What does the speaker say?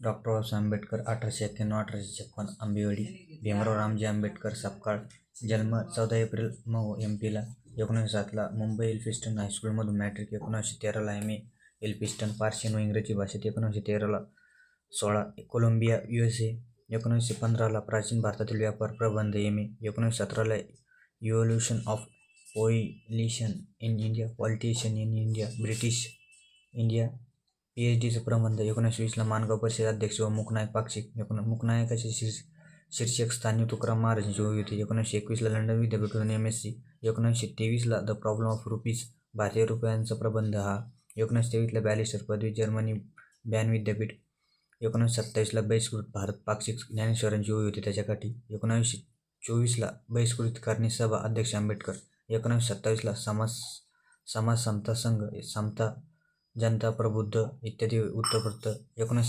Doctor Babasaheb Ambedkar अठराशे एक्क्याण्णव अठराशे छप्पन आंबेवाडी भीमराव रामजी आंबेडकर सपकाळ जन्म चौदा एप्रिल मऊ एम पीला एकोणीसशे सातला मुंबई एल्फिस्टन हायस्कूलमधून मॅट्रिक एकोणीसशे तेराला एम ए एल्फिस्टन पार्शियन व इंग्रजी भाषेत एकोणीसशे तेराला सोळा कोलंबिया यू एस ए एकोणीसशे पंधराला प्राचीन भारतातील व्यापार प्रबंध एम ए एकोणीसशे सतराला evolution of politician in India politician in India British India P H डीचं प्रबंध एकोणीसशे वीसला मानगाव परिषद अध्यक्ष व मुकनायक पाक्षिक एकोण मुकनायकाचे शीर्ष शीर्षक स्थानिक तुकाराम महाराजांची ओवी होती. एकोणीसशे एकवीसला लंडन विद्यापीठातून एम एस सी एकोणीसशे तेवीसला द प्रॉब्लेम ऑफ रुपीज भारतीय रुपयांचा प्रबंध हा एकोणीसशे तेवीसला बॅलिस्टर पदवी जर्मनी बॅन विद्यापीठ एकोणीसशे सत्तावीसला बहिष्कृत भारत पाक्षिक ज्ञानेश्वरांची ओवी होती त्याच्याकाठी एकोणीसशे चोवीसला बहिष्कृत करणी सभा अध्यक्ष आंबेडकर एकोणीसशे सत्तावीसला समाज समाज समता संघ समता जनता प्रबुद्ध इत्यादी वृत्तपत्र एकोणीसशे